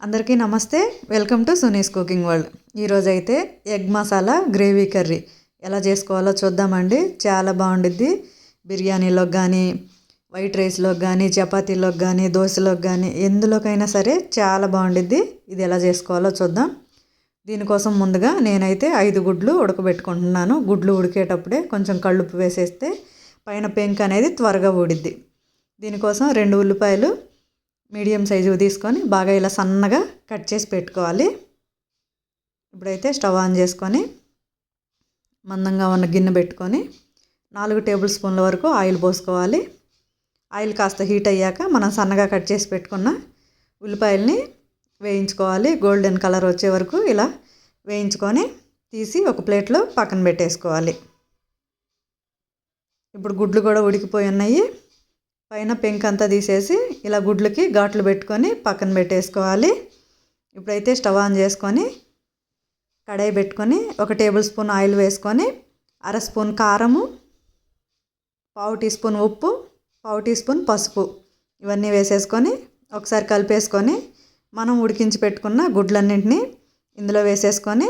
అందరికీ నమస్తే. Welcome to Suni's cooking world. ఈరోజు అయితే ఎగ్ మసాలా గ్రేవీ కర్రీ. ఎలా చేసుకోవాలో చూద్దామండి. చాలా బాగుండిద్ది. బిర్యానీలోకి కానీ వైట్ రైస్లోకి కానీ చపాతీలోకి కానీ దోశలోకి కానీ ఎందులోకైనా సరే చాలా బాగుండిద్ది. ఇది ఎలా చేసుకోవాలో చూద్దాం. దీనికోసం ముందుగా నేనైతే ఐదు గుడ్లు ఉడకబెట్టుకుంటున్నాను. గుడ్లు ఉడికేటప్పుడే కొంచెం కళ్ళుప్పు వేసేస్తే పైన పెంక్ అనేది త్వరగా ఊడిద్ది. దీనికోసం రెండు ఉల్లిపాయలు మీడియం సైజు తీసుకొని బాగా ఇలా సన్నగా కట్ చేసి పెట్టుకోవాలి. ఇప్పుడైతే స్టవ్ ఆన్ చేసుకొని మందంగా ఉన్న గిన్నె పెట్టుకొని నాలుగు టేబుల్ స్పూన్ల వరకు ఆయిల్ పోసుకోవాలి. ఆయిల్ కాస్త హీట్ అయ్యాక మనం సన్నగా కట్ చేసి పెట్టుకున్న ఉల్లిపాయల్ని వేయించుకోవాలి. గోల్డెన్ కలర్ వచ్చే వరకు ఇలా వేయించుకొని తీసి ఒక ప్లేట్లో పక్కన పెట్టేసుకోవాలి. ఇప్పుడు గుడ్లు కూడా ఉడికిపోయి ఉన్నాయి. పైన పెంక్ అంతా తీసేసి ఇలా గుడ్లకి ఘాట్లు పెట్టుకొని పక్కన పెట్టేసుకోవాలి. ఇప్పుడైతే స్టవ్ ఆన్ చేసుకొని కడాయి పెట్టుకొని ఒక టేబుల్ స్పూన్ ఆయిల్ వేసుకొని అర స్పూన్ కారము పావు టీ స్పూన్ ఉప్పు పావు టీ స్పూన్ పసుపు ఇవన్నీ వేసేసుకొని ఒకసారి కలిపేసుకొని మనం ఉడికించి పెట్టుకున్న గుడ్లన్నింటినీ ఇందులో వేసేసుకొని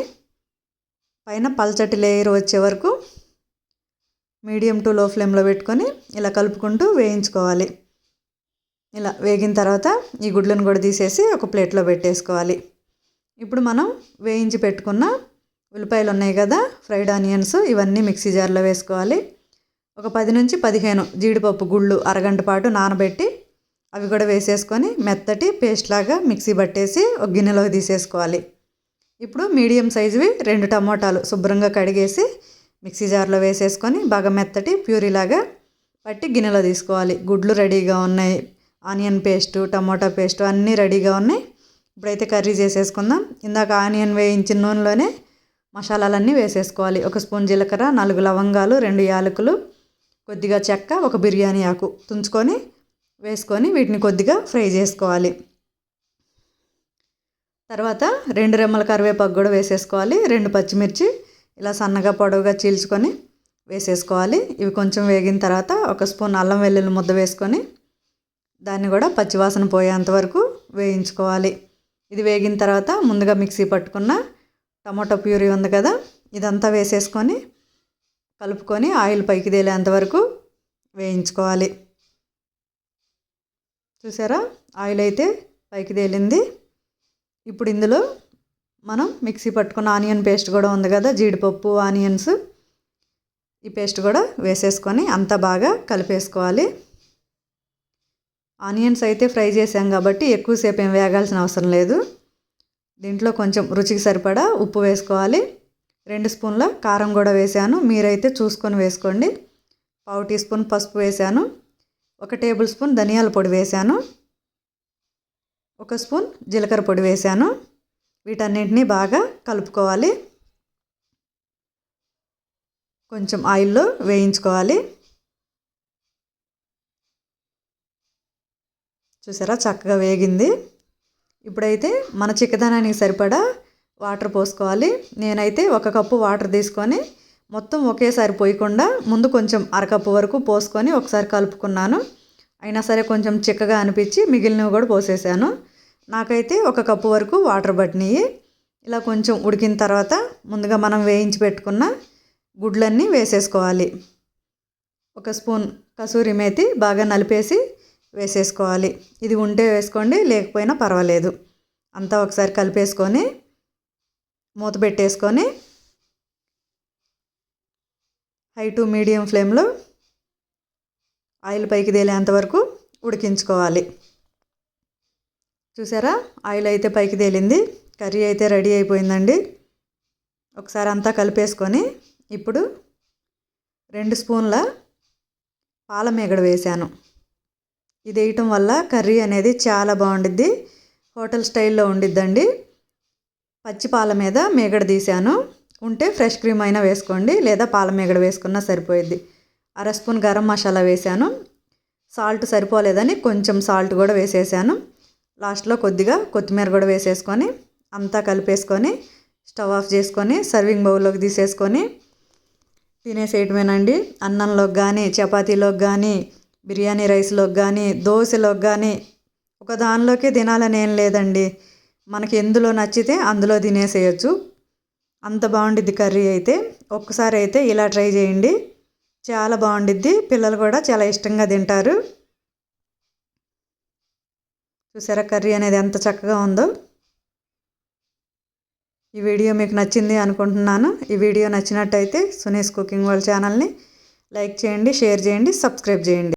పైన పల్చటి లేయర్ వచ్చే వరకు మీడియం టు లో ఫ్లేమ్లో పెట్టుకొని ఇలా కలుపుకుంటూ వేయించుకోవాలి. ఇలా వేగిన తర్వాత ఈ గుడ్లను కూడా తీసేసి ఒక ప్లేట్లో పెట్టేసుకోవాలి. ఇప్పుడు మనం వేయించి పెట్టుకున్న ఉల్లిపాయలు ఉన్నాయి కదా ఫ్రైడ్ ఆనియన్స్ ఇవన్నీ మిక్సీ జార్లో వేసుకోవాలి. ఒక పది నుంచి పదిహేను జీడిపప్పు గుళ్ళు అరగంట పాటు నానబెట్టి అవి కూడా వేసేసుకొని మెత్తటి పేస్ట్ లాగా మిక్సీ పట్టేసి ఒక గిన్నెలోకి తీసేసుకోవాలి. ఇప్పుడు మీడియం సైజువి రెండు టమోటాలు శుభ్రంగా కడిగేసి మిక్సీ జార్లో వేసేసుకొని బాగా మెత్తటి ప్యూరీలాగా పట్టి గిన్నెలో తీసుకోవాలి. గుడ్లు రెడీగా ఉన్నాయి. ఆనియన్ పేస్టు టమోటా పేస్టు అన్నీ రెడీగా ఉన్నాయి. ఇప్పుడైతే కర్రీ చేసేసుకుందాం. ఇందాక ఆనియన్ వేయించిన నూనెలోనే మసాలాలన్నీ వేసేసుకోవాలి. ఒక స్పూన్ జీలకర్ర నాలుగు లవంగాలు రెండు యాలకులు కొద్దిగా చెక్క ఒక బిర్యానీ ఆకు తుంచుకొని వేసుకొని వీటిని కొద్దిగా ఫ్రై చేసుకోవాలి. తర్వాత రెండు రెమ్మల కరివేపాకు కూడా వేసేసుకోవాలి. రెండు పచ్చిమిర్చి ఇలా సన్నగా పొడవుగా చీల్చుకొని వేసేసుకోవాలి. ఇవి కొంచెం వేగిన తర్వాత ఒక స్పూన్ అల్లం వెల్లుల్లి ముద్ద వేసుకొని దాన్ని కూడా పచ్చివాసన పోయేంత వరకు వేయించుకోవాలి. ఇది వేగిన తర్వాత ముందుగా మిక్సీ పట్టుకున్న టమాటో ప్యూరీ ఉంది కదా ఇదంతా వేసేసుకొని కలుపుకొని ఆయిల్ పైకి తేలేంత వరకు వేయించుకోవాలి. చూసారా? ఆయిల్ అయితే పైకి తేలింది. ఇప్పుడు ఇందులో మనం మిక్సీ పట్టుకున్న ఆనియన్ పేస్ట్ కూడా ఉంది కదా జీడిపప్పు ఆనియన్స్. ఈ పేస్ట్ కూడా వేసేసుకొని అంతా బాగా కలిపేసుకోవాలి. ఆనియన్స్ అయితే ఫ్రై చేసాం కాబట్టి ఎక్కువసేపు ఏం వేగాల్సిన అవసరం లేదు. దీంట్లో కొంచెం రుచికి సరిపడా ఉప్పు వేసుకోవాలి. రెండు స్పూన్ల కారం కూడా వేసాను. మీరైతే చూసుకొని వేసుకోండి. పావు టీ స్పూన్ పసుపు వేసాను. ఒక టేబుల్ స్పూన్ ధనియాల పొడి వేసాను. ఒక స్పూన్ జీలకర్ర పొడి వేసాను. వీటన్నింటినీ బాగా కలుపుకోవాలి. కొంచెం ఆయిల్లో వేయించుకోవాలి. చూసారా? చక్కగా వేగింది. ఇప్పుడైతే మన చిక్కదనానికి సరిపడా వాటర్ పోసుకోవాలి. నేనైతే ఒక కప్పు వాటర్ తీసుకొని మొత్తం ఒకేసారి పోయకుండా ముందు కొంచెం అరకప్పు వరకు పోసుకొని ఒకసారి కలుపుకున్నాను. అయినా సరే కొంచెం చిక్కగా అనిపించి మిగిలినవి కూడా పోసేసాను. నాకైతే ఒక కప్పు వరకు వాటర్ పట్టినాయి. ఇలా కొంచెం ఉడికిన తర్వాత ముందుగా మనం వేయించి పెట్టుకున్న గుడ్లన్నీ వేసేసుకోవాలి. ఒక స్పూన్ కసూరి మేతి బాగా నలిపేసి వేసేసుకోవాలి. ఇది ఉంటే వేసుకోండి లేకపోయినా పర్వాలేదు. అంతా ఒకసారి కలిపేసుకొని మూత పెట్టేసుకొని హై టు మీడియం ఫ్లేమ్లో ఆయిల్ పైకి తేలేంత వరకు ఉడికించుకోవాలి. చూసారా? ఆయిల్ అయితే పైకి తేలింది. కర్రీ అయితే రెడీ అయిపోయిందండి. ఒకసారి అంతా కలిపేసుకొని ఇప్పుడు రెండు స్పూన్ల పాల మేగడ వేశాను. ఇది వేయటం వల్ల కర్రీ అనేది చాలా బాగుండిద్ది. హోటల్ స్టైల్లో ఉండిద్దండి. పచ్చి పాల మీద మేగడ తీశాను. ఉంటే ఫ్రెష్ క్రీమ్ అయినా వేసుకోండి. లేదా పాల మేగడ వేసుకున్నా సరిపోయిద్ది. అర స్పూన్ గరం మసాలా వేసాను సాల్ట్ సరిపోలేదని కొంచెం సాల్ట్ కూడా వేసేసాను. లాస్ట్లో కొద్దిగా కొత్తిమీర కూడా వేసేసుకొని అంతా కలిపేసుకొని స్టవ్ ఆఫ్ చేసుకొని సర్వింగ్ బౌల్లోకి తీసేసుకొని తినేసేయటమేనండి. అన్నంలోకి కానీ చపాతీలోకి కానీ బిర్యానీ రైస్లోకి కానీ దోశలోకి కానీ ఒక దానిలోకే తినాలని ఏం లేదండి. మనకి ఎందులో నచ్చితే అందులో తినేసేయచ్చు. అంత బాగుండిద్ది కర్రీ అయితే. ఒక్కసారి అయితే ఇలా ట్రై చేయండి. చాలా బాగుండిద్ది. పిల్లలు కూడా చాలా ఇష్టంగా తింటారు. చూసారా కర్రీ అనేది ఎంత చక్కగా ఉందో? ఈ వీడియో మీకు నచ్చింది అనుకుంటున్నాను. ఈ వీడియో నచ్చినట్టయితే సునీస్ కుకింగ్ వాళ్ళ ఛానల్ని లైక్ చేయండి షేర్ చేయండి సబ్స్క్రైబ్ చేయండి.